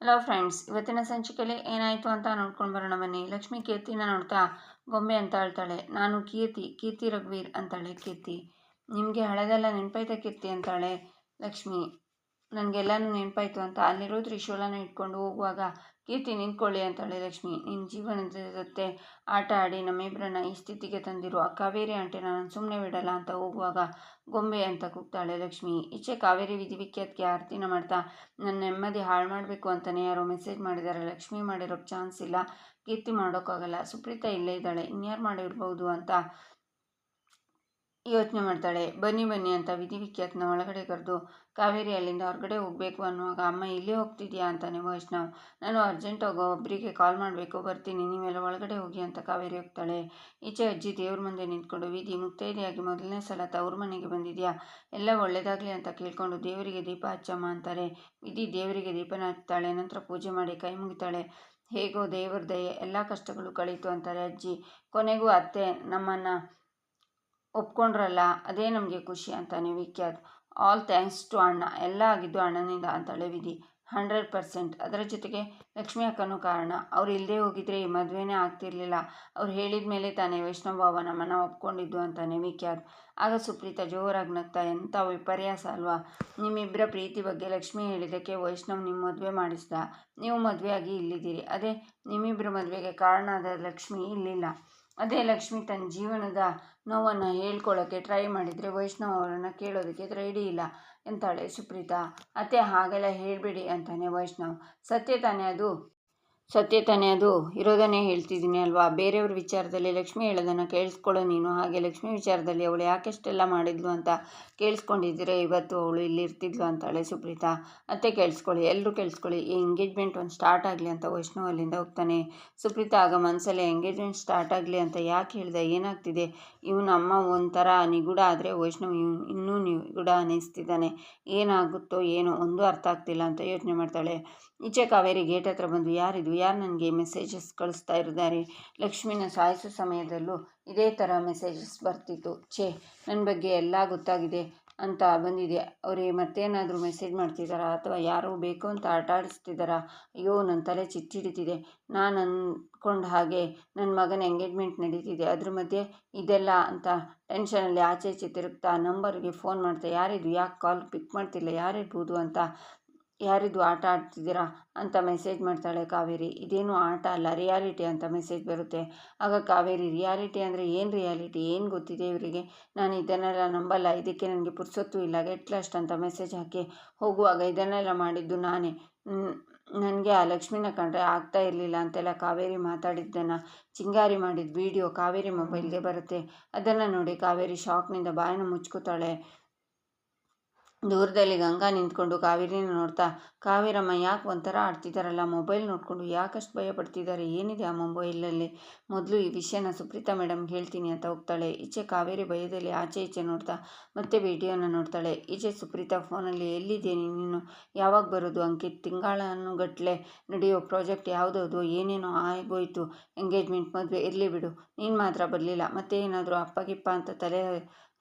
Hello friends ಇವತ್ತಿನ ಸಂಚಿಕೆಯಲ್ಲಿ ಏನಾಯಿತು ಅಂತ ನೋಡ್ಕೊಂಡು ಬರೋಣ ಬನ್ನಿ. ಲಕ್ಷ್ಮಿ ಕೀರ್ತಿನ ನೋಡ್ತಾ ಗೊಂಬೆ ಅಂತ ಹೇಳ್ತಾಳೆ. ನಾನು ಕೀರ್ತಿ ಕೀರ್ತಿ ರಘುವೀರ್ ಅಂತಾಳೆ ಕೀರ್ತಿ. ನಿಮಗೆ ಹಳೆದೆಲ್ಲ ನೆನಪೈತೆ ಕೀರ್ತಿ ಅಂತಾಳೆ ಲಕ್ಷ್ಮಿ. ನನಗೆಲ್ಲನೂ ನೆನಪಾಯ್ತು ಅಂತ ಅಲ್ಲಿರೋ ತ್ರಿಶೂಲನ ಇಟ್ಕೊಂಡು ಹೋಗುವಾಗ, ಕೀರ್ತಿ ನಿಂತ್ಕೊಳ್ಳಿ ಅಂತಾಳೆ ಲಕ್ಷ್ಮಿ. ನಿನ್ನ ಜೀವನದ ಜೊತೆ ಆಟ ಆಡಿ ನಮ್ಮಿಬ್ಬರನ್ನ ಈ ಸ್ಥಿತಿಗೆ ತಂದಿರು ಆ ಕಾವೇರಿ ಆಂಟಿ ನಾನು ಸುಮ್ಮನೆ ಬಿಡಲ್ಲ ಅಂತ ಹೋಗುವಾಗ ಗೊಂಬೆ ಅಂತ ಕೂಗ್ತಾಳೆ ಲಕ್ಷ್ಮಿ. ಈಚೆ ಕಾವೇರಿ ವಿಧಿವಿಖ್ಯಾತಿಗೆ ಆರ್ತಿನ ಮಾಡ್ತಾ ನನ್ನ ನೆಮ್ಮದಿ ಹಾಳು ಮಾಡಬೇಕು ಅಂತಲೇ ಯಾರೋ ಮೆಸೇಜ್ ಮಾಡಿದ್ದಾರೆ ಲಕ್ಷ್ಮಿ ಮಾಡಿರೋಕ್ಕೆ ಚಾನ್ಸ್ ಇಲ್ಲ. ಕೀರ್ತಿ ಮಾಡೋಕ್ಕಾಗಲ್ಲ. ಸುಪ್ರೀತಾ ಇಲ್ಲೇ ಇದ್ದಾಳೆ. ಇನ್ಯಾರು ಮಾಡಿರ್ಬೋದು ಅಂತ ಯೋಚನೆ ಮಾಡ್ತಾಳೆ. ಬನ್ನಿ ಬನ್ನಿ ಅಂತ ವಿಧಿವಿಖ್ಯಾತನ ಒಳಗಡೆ ಕರೆದು ಕಾವೇರಿ ಅಲ್ಲಿಂದ ಹೊರಗಡೆ ಹೋಗಬೇಕು ಅನ್ನುವಾಗ, ಅಮ್ಮ, ಇಲ್ಲಿ ಹೋಗ್ತಿದ್ಯಾ? ಅಂತಾನೆ ವೈಷ್ಣವ್. ನಾನು ಅರ್ಜೆಂಟ್ ಹೋಗೋ ಒಬ್ಬರಿಗೆ ಕಾಲ್ ಮಾಡಬೇಕು, ಬರ್ತೀನಿ. ನೀವೆಲ್ಲ ಒಳಗಡೆ ಹೋಗಿ ಅಂತ ಕಾವೇರಿ ಹೋಗ್ತಾಳೆ. ಈಚೆ ಅಜ್ಜಿ ದೇವ್ರ ಮುಂದೆ ನಿಂತ್ಕೊಂಡು, ವಿಧಿ ಮುಕ್ತೈದೆಯಾಗಿ ಮೊದಲನೇ ಸಲ ತವ್ರ ಮನೆಗೆ ಬಂದಿದ್ಯಾ? ಎಲ್ಲ ಒಳ್ಳೇದಾಗಲಿ ಅಂತ ಕೇಳ್ಕೊಂಡು ದೇವರಿಗೆ ದೀಪ ಹಚ್ಚಮ್ಮ ಅಂತಾರೆ. ವಿಧಿ ದೇವರಿಗೆ ದೀಪನ ಹಚ್ತಾಳೆ. ನಂತರ ಪೂಜೆ ಮಾಡಿ ಕೈ ಮುಗಿತಾಳೆ. ಹೇಗೋ ದೇವರ ದಯೆ, ಎಲ್ಲ ಕಷ್ಟಗಳು ಕಳೀತು ಅಂತಾರೆ ಅಜ್ಜಿ. ಕೊನೆಗೂ ಅತ್ತೆ, ನಮ್ಮನ್ನು ಒಪ್ಕೊಂಡ್ರಲ್ಲ, ಅದೇ ನಮಗೆ ಖುಷಿ ಅಂತಾನೆ ವಿಖ್ಯಾತ್. ಆಲ್ ಥ್ಯಾಂಕ್ಸ್ ಟು ಅಣ್ಣ, ಎಲ್ಲ ಆಗಿದ್ದು ಅಣ್ಣನಿಂದ ಅಂತಳೆ ವಿಧಿ ಹಂಡ್ರೆಡ್ ಪರ್ಸೆಂಟ್. ಅದರ ಜೊತೆಗೆ ಲಕ್ಷ್ಮಿ ಅಕ್ಕನೂ ಕಾರಣ. ಅವ್ರು ಇಲ್ಲದೆ ಹೋಗಿದ್ರೆ ಈ ಮದುವೆನೇ ಆಗ್ತಿರ್ಲಿಲ್ಲ. ಅವ್ರು ಹೇಳಿದ ಮೇಲೆ ತಾನೇ ವೈಷ್ಣವ ಬಾಬಾ ನಮ್ಮನ್ನು ಒಪ್ಕೊಂಡಿದ್ದು ಅಂತಾನೆ ವಿಖ್ಯಾತ್. ಆಗ ಸುಪ್ರೀತ ಜೋರಾಗಿ ನಗ್ತಾ, ಎಂಥ ವಿಪರ್ಯಾಸ ಅಲ್ವಾ? ನಿಮ್ಮಿಬ್ಬರ ಪ್ರೀತಿ ಬಗ್ಗೆ ಲಕ್ಷ್ಮಿ ಹೇಳಿದ್ದಕ್ಕೆ ವೈಷ್ಣವ್ ನಿಮ್ಮ ಮದುವೆ ಮಾಡಿಸ್ದ. ನೀವು ಮದುವೆಯಾಗಿ ಇಲ್ಲಿದ್ದೀರಿ. ಅದೇ ನಿಮ್ಮಿಬ್ಬರ ಮದುವೆಗೆ ಕಾರಣ ಆದ ಲಕ್ಷ್ಮಿ ಇಲ್ಲಿಲ್ಲ. ಅದೇ ಲಕ್ಷ್ಮಿ ತನ್ನ ಜೀವನದ ನೋವನ್ನು ಹೇಳ್ಕೊಳ್ಳೋಕ್ಕೆ ಟ್ರೈ ಮಾಡಿದರೆ ವೈಷ್ಣವ ಅವರನ್ನು ಕೇಳೋದಕ್ಕೆ ರೆಡಿ ಇಲ್ಲ ಎಂತಾಳೆ ಸುಪ್ರೀತಾ. ಅತ್ತೆ ಹಾಗೆಲ್ಲ ಹೇಳಬೇಡಿ ಅಂತಾನೆ ವೈಷ್ಣವ್. ಸತ್ಯ ತಾನೇ ಅದು? ಸತ್ಯ ತಾನೇ ಅದು. ಇರೋದನ್ನೇ ಹೇಳ್ತಿದ್ದೀನಿ ಅಲ್ವಾ? ಬೇರೆಯವ್ರ ವಿಚಾರದಲ್ಲಿ ಲಕ್ಷ್ಮಿ ಹೇಳೋದನ್ನು ಕೇಳಿಸ್ಕೊಳ್ಳೋ ನೀನು. ಹಾಗೆ ಲಕ್ಷ್ಮಿ ವಿಚಾರದಲ್ಲಿ ಅವಳು ಯಾಕೆಷ್ಟೆಲ್ಲ ಮಾಡಿದ್ಲು ಅಂತ ಕೇಳಿಸ್ಕೊಂಡಿದ್ದರೆ ಇವತ್ತು ಅವಳು ಇಲ್ಲಿ ಇರ್ತಿದ್ಲು ಅಂತಾಳೆ ಸುಪ್ರೀತಾ. ಅತ್ತೆ ಕೇಳಿಸ್ಕೊಳ್ಳಿ ಎಲ್ಲರೂ ಕೇಳಿಸ್ಕೊಳ್ಳಿ. ಈ ಎಂಗೇಜ್ಮೆಂಟ್ ಒಂದು ಸ್ಟಾರ್ಟ್ ಆಗಲಿ ಅಂತ ವೈಷ್ಣವ್ ಅಲ್ಲಿಂದ ಹೋಗ್ತಾನೆ. ಸುಪ್ರೀತಾ, ಆಗ ಮನಸ್ಸಲ್ಲಿ ಎಂಗೇಜ್ಮೆಂಟ್ ಸ್ಟಾರ್ಟ್ ಆಗಲಿ ಅಂತ ಯಾಕೆ ಹೇಳಿದೆ? ಏನಾಗ್ತಿದೆ? ಇವನು ಅಮ್ಮ ಒಂಥರ ನಿಗೂಢ ಆದರೆ ವೈಷ್ಣವ್ ಇನ್ನೂ ನಿಗೂಢ ಅನ್ನಿಸ್ತಿದ್ದಾನೆ ಏನಾಗುತ್ತೋ ಏನೋ ಒಂದು ಅರ್ಥ ಆಗ್ತಿಲ್ಲ ಅಂತ ಯೋಚನೆ ಮಾಡ್ತಾಳೆ. ಈಚೆ ಕಾವೇರಿ ಗೇಟ್ ಹತ್ರ ಬಂದು, ಯಾರಿದು? ಯಾರು ನನಗೆ ಮೆಸೇಜಸ್ ಕಳಿಸ್ತಾ ಇದ್ದಾರೆ. ಲಕ್ಷ್ಮಿನ ಸಾಯಿಸೋ ಸಮಯದಲ್ಲೂ ಇದೇ ಥರ ಮೆಸೇಜಸ್ ಬರ್ತಿತ್ತು. ಛೇ ನನ್ನ ಬಗ್ಗೆ ಎಲ್ಲ ಗೊತ್ತಾಗಿದೆ ಅಂತ ಬಂದಿದೆ. ಅವರೇ, ಮತ್ತೇನಾದರೂ ಮೆಸೇಜ್ ಮಾಡ್ತಿದ್ದಾರಾ ಅಥವಾ ಯಾರೋ ಬೇಕು ಅಂತ ಆಟ ಆಡಿಸ್ತಿದ್ದಾರಾ ಅಯ್ಯೋ ನನ್ನ ತಲೆ ಚಿಚ್ಚಿಡಿತಿದೆ. ನಾನು ಅಂದ್ಕೊಂಡು ಹಾಗೆ ನನ್ನ ಮಗನ ಎಂಗೇಜ್ಮೆಂಟ್ ನಡೀತಿದೆ. ಅದ್ರ ಮಧ್ಯೆ ಇದೆಲ್ಲ ಅಂತ ಟೆನ್ಷನಲ್ಲಿ ಆಚೆ ಈಚೆ ತಿರುಗ್ತಾ ನಂಬರ್ಗೆ ಫೋನ್ ಮಾಡ್ತಾ, ಯಾರಿದು ಯಾಕೆ ಕಾಲ್ ಪಿಕ್ ಮಾಡ್ತಿಲ್ಲ, ಯಾರಿರ್ಬೋದು ಅಂತ ಯಾರಿದು ಆಟ ಆಡ್ತಿದ್ದೀರಾ ಅಂತ ಮೆಸೇಜ್ ಮಾಡ್ತಾಳೆ ಕಾವೇರಿ. ಇದೇನು ಆಟ ಅಲ್ಲ, ರಿಯಾಲಿಟಿ ಅಂತ ಮೆಸೇಜ್ ಬರುತ್ತೆ. ಆಗ ಕಾವೇರಿ, ರಿಯಾಲಿಟಿ ಅಂದರೆ ಏನು ರಿಯಾಲಿಟಿ? ಏನು ಗೊತ್ತಿದೆ ಇವರಿಗೆ? ನಾನು ಇದನ್ನೆಲ್ಲ ನಂಬಲ್ಲ, ಇದಕ್ಕೆ ನನಗೆ ಪುರ್ಸೊತ್ತು ಇಲ್ಲ. ಗೆಟ್ ಲಾಸ್ಟ್ ಅಂತ ಮೆಸೇಜ್ ಹಾಕಿ ಹೋಗುವಾಗ ಇದನ್ನೆಲ್ಲ ಮಾಡಿದ್ದು ನಾನೇ. ನನಗೆ ಆ ಲಕ್ಷ್ಮಿನ ಕಂಡ್ರೆ ಆಗ್ತಾ ಇರಲಿಲ್ಲ ಅಂತೆಲ್ಲ ಕಾವೇರಿ ಮಾತಾಡಿದ್ದನ್ನು ಚಿಂಗಾರಿ ಮಾಡಿದ ವಿಡಿಯೋ ಕಾವೇರಿ ಮೊಬೈಲ್ಗೆ ಬರುತ್ತೆ. ಅದನ್ನು ನೋಡಿ ಕಾವೇರಿ ಶಾಕ್ನಿಂದ ಬಾಯನ್ನು ಮುಚ್ಕೋತಾಳೆ. ದೂರದಲ್ಲಿ ಗಂಗಾ ನಿಂತ್ಕೊಂಡು ಕಾವೇರಿನ ನೋಡ್ತಾ, ಕಾವೇರಮ್ಮ, ಯಾಕೆ ಒಂಥರ ಆಡ್ತಿದ್ದಾರಲ್ಲ ಮೊಬೈಲ್ ನೋಡಿಕೊಂಡು ಯಾಕಷ್ಟು ಭಯ ಪಡ್ತಿದ್ದಾರೆ ಏನಿದೆ ಆ ಮೊಬೈಲಲ್ಲಿ? ಮೊದಲು ಈ ವಿಷಯನ ಸುಪ್ರೀತಾ ಮೇಡಮ್ ಹೇಳ್ತೀನಿ ಅಂತ ಹೋಗ್ತಾಳೆ. ಈಚೆ ಕಾವೇರಿ ಭಯದಲ್ಲಿ ಆಚೆ ಈಚೆ ನೋಡ್ತಾ, ಮತ್ತೆ ವಿಡಿಯೋನ ನೋಡ್ತಾಳೆ. ಈಚೆ ಸುಪ್ರೀತಾ ಫೋನಲ್ಲಿ ಎಲ್ಲಿದೆ ನೀನು? ಯಾವಾಗ ಬರೋದು ಅಂಕಿತ್? ತಿಂಗಳನ್ನು ಗಟ್ಟಲೆ ನಡೆಯೋ ಪ್ರಾಜೆಕ್ಟ್ ಯಾವುದದು? ಏನೇನೋ ಆಗೋಯ್ತು? ಎಂಗೇಜ್ಮೆಂಟ್ ಮದುವೆ ಇರಲಿ ಬಿಡು. ನೀನು ಮಾತ್ರ ಬರಲಿಲ್ಲ. ಮತ್ತೆ ಏನಾದರೂ ಅಪ್ಪಗಿಪ್ಪ ಅಂತ ತಲೆ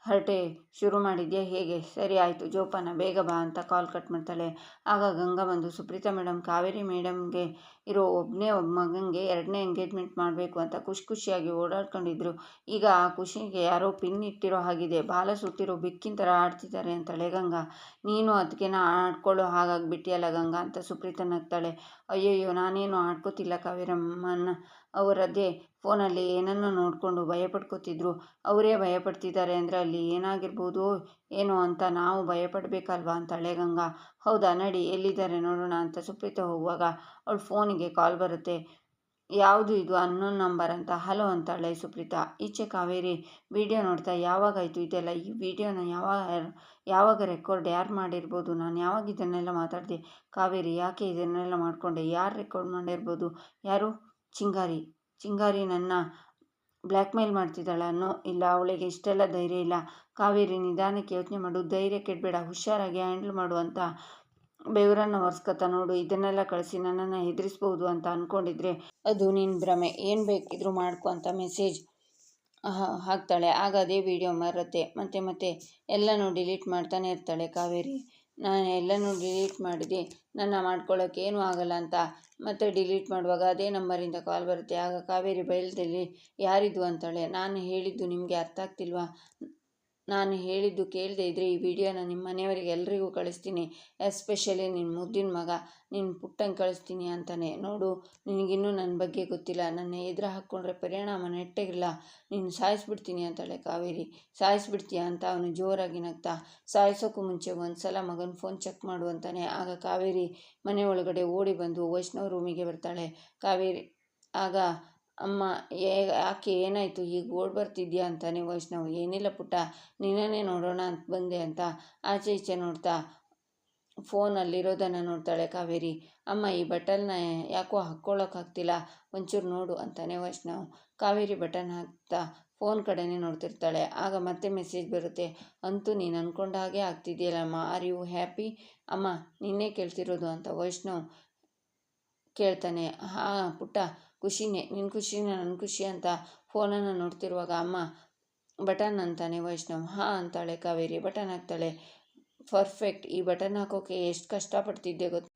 ಹರಟೆ ಶುರು ಮಾಡಿದ್ಯಾ? ಹೇಗೆ? ಸರಿ ಆಯಿತು, ಜೋಪಾನ ಬೇಗ ಬಾ ಅಂತ ಕಾಲ್ ಕಟ್ ಮಾಡ್ತಾಳೆ. ಆಗ ಗಂಗಾ ಬಂದು, ಸುಪ್ರೀತಾ ಮೇಡಮ್ ಕಾವೇರಿ ಮೇಡಮ್ಗೆ ಇರೋ ಒಬ್ಬನೇ ಒಬ್ಬ ಮಗನಿಗೆ ಎರಡನೇ ಎಂಗೇಜ್ಮೆಂಟ್ ಮಾಡಬೇಕು ಅಂತ ಖುಷಿ ಖುಷಿಯಾಗಿ ಓಡಾಡ್ಕೊಂಡಿದ್ರು. ಈಗ ಆ ಖುಷಿಗೆ ಯಾರೋ ಪಿನ್ ಇಟ್ಟಿರೋ ಹಾಗಿದೆ. ಬಾಲ ಸುತ್ತಿರೋ ಬಿಕ್ಕಿನ ಥರ ಆಡ್ತಿದ್ದಾರೆ ಅಂತಾಳೆ ಗಂಗಾ. ನೀನು ಅದಕ್ಕೆನ ಆಡ್ಕೊಳ್ಳೋ ಹಾಗಾಗಿಬಿಟ್ಟಿಯಲ್ಲ ಗಂಗಾ? ಅಂತ ಸುಪ್ರೀತಾ ನಗ್ತಾಳೆ. ಅಯ್ಯಯ್ಯೋ, ನಾನೇನು ಆಡ್ಕೋತಿಲ್ಲ ಕಾವೇರಮ್ಮನ ಅವರದ್ದೇ ಫೋನಲ್ಲಿ ಏನನ್ನೋ ನೋಡಿಕೊಂಡು ಭಯಪಡ್ಕೋತಿದ್ರು, ಅವರೇ ಭಯಪಡ್ತಿದ್ದಾರೆ ಅಂದರೆ ಅಲ್ಲಿ ಏನಾಗಿರ್ಬೋದು? ಏನೋ ಅಂತ ನಾವು ಭಯಪಡಬೇಕಲ್ವಾ ಅಂತಾಳೆ ಗಂಗಾ ಹೌದಾ? ನಡಿ, ಎಲ್ಲಿದ್ದಾರೆ ನೋಡೋಣ ಅಂತ ಸುಪ್ರೀತಾ ಹೋಗುವಾಗ ಅವಳು ಫೋನಿಗೆ ಕಾಲ್ ಬರುತ್ತೆ. ಯಾವುದು ಇದು? ಅನ್ನೋನ್ ನಂಬರ್ ಅಂತ. ಹಲೋ ಅಂತಾಳೆ ಸುಪ್ರೀತಾ. ಈಚೆ ಕಾವೇರಿ, ವಿಡಿಯೋ ನೋಡ್ತಾ ಯಾವಾಗಾಯಿತು ಇದೆಲ್ಲ? ಈ ವಿಡಿಯೋನ ಯಾವಾಗ ಯಾವಾಗ ರೆಕಾರ್ಡ್ ಯಾರು ಮಾಡಿರ್ಬೋದು? ನಾನು ಯಾವಾಗ ಇದನ್ನೆಲ್ಲ ಮಾತಾಡಿದೆ? ಕಾವೇರಿ, ಯಾಕೆ ಇದನ್ನೆಲ್ಲ ಮಾಡಿಕೊಂಡೆ? ಯಾರು ರೆಕಾರ್ಡ್ ಮಾಡಿರ್ಬೋದು? ಯಾರು? ಚಿಂಗಾರಿ. ಚಿಂಗಾರಿ ನನ್ನ ಬ್ಲ್ಯಾಕ್ ಮೇಲ್ ಮಾಡ್ತಿದ್ದಾಳ ಅನ್ನೋ ಇಲ್ಲ, ಅವಳಿಗೆ ಇಷ್ಟೆಲ್ಲ ಧೈರ್ಯ ಇಲ್ಲ. ಕಾವೇರಿ ನಿಧಾನಕ್ಕೆ ಯೋಚನೆ ಮಾಡು, ಧೈರ್ಯ ಕೆಡಬೇಡ, ಹುಷಾರಾಗಿ ಹ್ಯಾಂಡ್ಲ್ ಮಾಡು ಅಂತ ಬೆವರನ್ನು ಒರೆಸ್ಕೊತ ನೋಡು, ಇದನ್ನೆಲ್ಲ ಕಳಿಸಿ ನನ್ನನ್ನು ಹೆದರಿಸ್ಬೋದು ಅಂತ ಅಂದ್ಕೊಂಡಿದ್ರೆ ಅದು ನಿನ್ನ ಭ್ರಮೆ. ಏನು ಬೇಕಿದ್ರು ಮಾಡ್ಕೊ ಅಂತ ಮೆಸೇಜ್ ಹಾಕ್ತಾಳೆ. ಆಗ ಅದೇ ವಿಡಿಯೋ ಮರುತ್ತೆ. ಮತ್ತೆ ಮತ್ತೆ ಎಲ್ಲನೂ ಡಿಲೀಟ್ ಮಾಡ್ತಾನೆ ಇರ್ತಾಳೆ ಕಾವೇರಿ. ನಾನು ಎಲ್ಲನೂ ಡಿಲೀಟ್ ಮಾಡಿದೆ. ನನ್ನ ಮಾಡ್ಕೊಳ್ಳೋಕೆ ಏನೂ ಆಗಲ್ಲ ಅಂತ. ಮತ್ತೆ ಡಿಲೀಟ್ ಮಾಡುವಾಗ ಅದೇ ನಂಬರಿಂದ ಕಾಲ್ ಬರುತ್ತೆ. ಆಗ ಕಾವೇರಿ ಬಯಲದಲ್ಲಿ ಯಾರಿದ್ದು ಅಂತಾಳೆ. ನಾನು ಹೇಳಿದ್ದು ನಿಮಗೆ ಅರ್ಥ ಆಗ್ತಿಲ್ವಾ? ನಾನು ಹೇಳಿದ್ದು ಕೇಳದೆ ಇದ್ದರೆ ಈ ವಿಡಿಯೋನ ನಿಮ್ಮ ಮನೆಯವರಿಗೆ ಎಲ್ರಿಗೂ ಕಳಿಸ್ತೀನಿ, ಎಸ್ಪೆಷಲಿ ನಿನ್ನ ಮುದ್ದಿನ ಮಗ. ನಿನ್ನ ಪುಟ್ಟಂಗೆ ಕಳಿಸ್ತೀನಿ ಅಂತಾನೆ. ನೋಡು, ನಿನಗಿನ್ನೂ ನನ್ನ ಬಗ್ಗೆ ಗೊತ್ತಿಲ್ಲ. ನನ್ನ ಎದುರು ಹಾಕ್ಕೊಂಡ್ರೆ ಪರಿಣಾಮ ನೆಟ್ಟಗಿಲ್ಲ. ನೀನು ಸಾಯಿಸ್ಬಿಡ್ತೀನಿ ಅಂತಾಳೆ ಕಾವೇರಿ. ಸಾಯಿಸ್ಬಿಡ್ತೀಯ ಅಂತ ಅವನು ಜೋರಾಗಿ ನಗ್ತಾ ಸಾಯಿಸೋಕ್ಕೂ ಮುಂಚೆ ಒಂದು ಸಲ ಮಗನ ಫೋನ್ ಚೆಕ್ ಮಾಡು ಅಂತಾನೆ. ಆಗ ಕಾವೇರಿ ಮನೆ ಒಳಗಡೆ ಓಡಿ ಬಂದು ವೈಷ್ಣವ್ ರೂಮಿಗೆ ಬರ್ತಾಳೆ. ಕಾವೇರಿ, ಆಗ ಅಮ್ಮ, ಏ ಯಾಕೆ ಏನಾಯಿತು? ಈಗ ಓಡಿ ಬರ್ತಿದ್ಯಾ ಅಂತಾನೆ ವೈಷ್ಣವ್, ಏನಿಲ್ಲ ಪುಟ್ಟ, ನಿನ್ನನ್ನೇ ನೋಡೋಣ ಅಂತ ಬಂದೆ ಅಂತ ಆಚೆ ಈಚೆ ನೋಡ್ತಾ ಫೋನಲ್ಲಿರೋದನ್ನು ನೋಡ್ತಾಳೆ ಕಾವೇರಿ. ಅಮ್ಮ, ಈ ಬಟನ್ನ ಯಾಕೋ ಹಾಕ್ಕೊಳ್ಳೋಕ್ಕಾಗ್ತಿಲ್ಲ ಒಂಚೂರು ನೋಡು ಅಂತಾನೆ ವೈಷ್ಣವ್. ಕಾವೇರಿ ಬಟನ್ ಹಾಕ್ತಾ ಫೋನ್ ಕಡೆನೇ ನೋಡ್ತಿರ್ತಾಳೆ. ಆಗ ಮತ್ತೆ ಮೆಸೇಜ್ ಬರುತ್ತೆ, ಅಂತೂ ನೀನು ಅಂದ್ಕೊಂಡ ಹಾಗೆ ಆಗ್ತಿದೆಯಲ್ಲಮ್ಮ, ಆರ್ ಯು ಹ್ಯಾಪಿ? ಅಮ್ಮ, ನಿನ್ನೆ ಕೇಳ್ತಿರೋದು ಅಂತ ವೈಷ್ಣವ್ ಕೇಳ್ತಾನೆ. ಹಾಂ ಪುಟ್ಟ ಖುಷಿನೇ ನಿನ್ನ ಖುಷಿನೇ ನನ್ನ ಖುಷಿ ಅಂತ ಫೋನನ್ನು ನೋಡ್ತಿರುವಾಗ ಅಮ್ಮ, ಬಟನ್ ಅಂತಾನೆ ವೈಷ್ಣವ್, ಹಾಂ ಅಂತಾಳೆ ಕಾವೇರಿ, ಬಟನ್ ಹಾಕ್ತಾಳೆ. ಪರ್ಫೆಕ್ಟ್, ಈ ಬಟನ್ ಹಾಕೋಕೆ ಎಷ್ಟು ಕಷ್ಟಪಡ್ತಿದ್ದೆ ಗೊತ್ತು.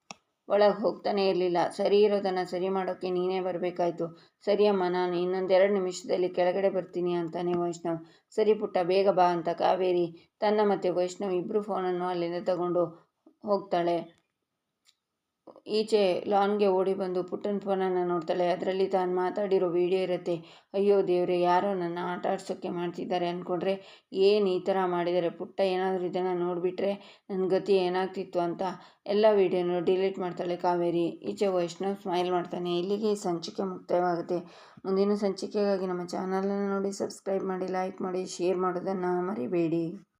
ಒಳಗೆ ಹೋಗ್ತಾನೆ ಇರಲಿಲ್ಲ. ಸರಿ ಇರೋದನ್ನು ಸರಿ ಮಾಡೋಕ್ಕೆ ನೀನೇ ಬರಬೇಕಾಯ್ತು. ಸರಿಯಮ್ಮ ನಾನು ಇನ್ನೊಂದೆರಡು ನಿಮಿಷದಲ್ಲಿ ಕೆಳಗಡೆ ಬರ್ತೀನಿ ಅಂತಾನೆ ವೈಷ್ಣವ್. ಸರಿ ಪುಟ್ಟ, ಬೇಗ ಬಾ ಅಂತ ಕಾವೇರಿ, ತನ್ನ ಮತ್ತು ವೈಷ್ಣವ್ ಇಬ್ಬರು ಫೋನನ್ನು ಅಲ್ಲಿಂದ ತಗೊಂಡು ಹೋಗ್ತಾಳೆ. ಈಚೆ ಲಾನ್ಗೆ ಓಡಿ ಬಂದು ಪುಟ್ಟನ ಫೋನನ್ನು ನೋಡ್ತಾಳೆ. ಅದರಲ್ಲಿ ತಾನು ಮಾತಾಡಿರೋ ವಿಡಿಯೋ ಇರುತ್ತೆ. ಅಯ್ಯೋ ದೇವರೇ, ಯಾರೋ ನನ್ನ ಆಟ ಆಡ್ಸೋಕ್ಕೆ ಮಾಡ್ತಿದ್ದಾರೆ ಅಂದ್ಕೊಂಡ್ರೆ ಏನು ಈ ಥರ ಮಾಡಿದ್ದಾರೆ ಪುಟ್ಟ ಏನಾದರೂ ಇದನ್ನು ನೋಡಿಬಿಟ್ರೆ ನನ್ನ ಗತಿ ಏನಾಗ್ತಿತ್ತು ಅಂತ ಎಲ್ಲ ವೀಡಿಯೋನು ಡಿಲೀಟ್ ಮಾಡ್ತಾಳೆ ಕಾವೇರಿ. ಈಚೆ ವೈಷ್ಣವ್ ಸ್ಮೈಲ್ ಮಾಡ್ತಾನೆ. ಇಲ್ಲಿಗೆ ಸಂಚಿಕೆ ಮುಕ್ತಾಯವಾಗುತ್ತೆ ಮುಂದಿನ ಸಂಚಿಕೆಗಾಗಿ ನಮ್ಮ ಚಾನಲನ್ನು ನೋಡಿ, ಸಬ್ಸ್ಕ್ರೈಬ್ ಮಾಡಿ, ಲೈಕ್ ಮಾಡಿ, ಶೇರ್ ಮಾಡೋದನ್ನು ಮರಿಬೇಡಿ.